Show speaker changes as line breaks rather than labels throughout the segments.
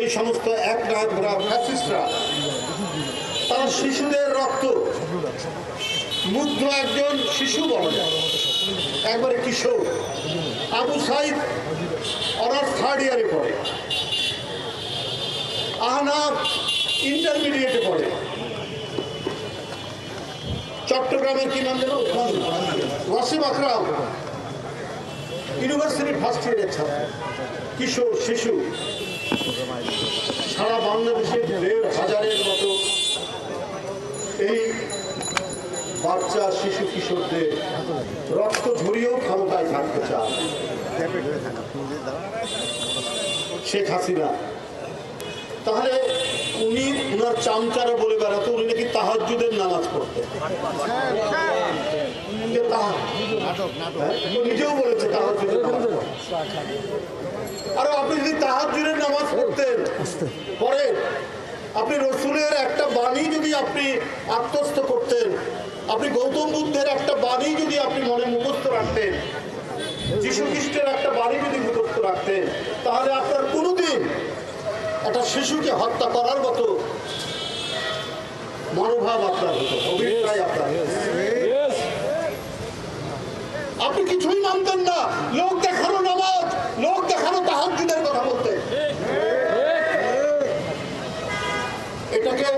এই সমস্ত এক শিশুদের রক্ত মুগ্ধ একজন শিশু বলা। যায় একবারে কিশোর। আবু সাইদ অনার্স থার্ড ইয়ারে পড়ে। আহনাব ইন্টারমিডিয়েটে পড়ে। চট্টগ্রামের কি নাম যেন? ওয়াসিম আকরাম। ইউনিভার্সিটির ফার্স্ট ইয়ারের ছাত্র। কিশোর, শিশু। সারা বাংলাদেশের দেড় হাজারের মতো এই বাচ্চা, শিশু, কিশোরদের রক্ত ঝরিয়েও ক্ষমতায় থাকতে চায় শেখ হাসিনা তাহলে উনি উনার চামচারা বলে বেড়াতো উনি নাকি তাহাজুদের নামাজ পড়তেন হ্যাঁ? নিজেও বলেছে তাহাজুদের। আর আপনি যদি তাহাজুদের নামাজ পড়তেন পরে আপনি রসুলের একটা বাণী যদি আপনি আত্মস্থ করতেন, আপনি গৌতম বুদ্ধের একটা বাণী যদি আপনি মনে মুখস্থ রাখতেন, যীশু খ্রিস্টের একটা বাণী যদি মুখস্থ রাখতেন, তাহলে আপনার কোনোদিন একটা শিশুকে হত্যা করার মতো মনোভাব আপনার হতো অভিপ্রায় আপনার হতো। আপনি কিছুই মানতেন না লোক দেখানো নামাজ লোক দেখানো তাহাজুদের কথা বলতে এটাকে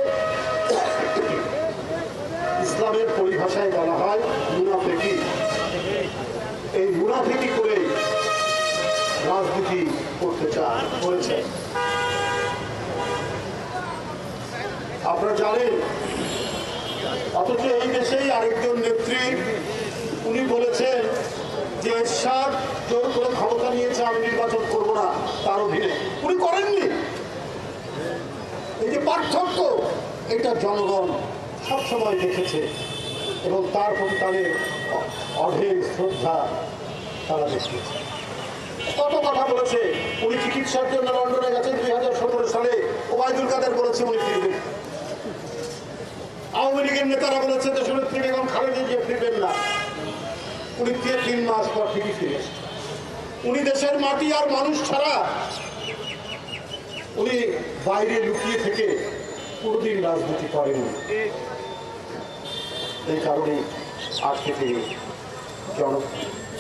ইসলামের পরিভাষায় বলা হয় মুনাফেকি। এই মুনাফেকি করে রাজনীতি করতে করেছে। আপনারা জানেন, অথচ এই দেশেই আরেকজন নেত্রী, উনি বলেছেন যে এরশাদ জোর করে ক্ষমতা নিয়েছে, আমি নির্বাচন করব না, তার অধীনে। উনি করেননি। এই যে পার্থক্য, এটা জনগণ সবসময় দেখেছে এবং তার প্রতি তাদের অঢেল শ্রদ্ধা তারা দেখিয়েছে। কত কথা বলেছে, উনি চিকিৎসার জন্য লন্ডনে গেছেন দুই হাজার সতেরো সালে। ওবায়দুল কাদের বলেছে উনি ফিরবেন। আওয়ামী লীগের নেতারা বলেছে, দেশনেত্রী বেগম খালেদা জিয়া ফিরবেন না। উনি তিন মাস পর ঠিকই ফিরে উনি দেশের মাটি আর মানুষ ছাড়া উনি বাইরে লুকিয়ে থেকে কোনোদিন রাজনীতি করেনি এই কারণে আজকে থেকে জনপ্রিয়।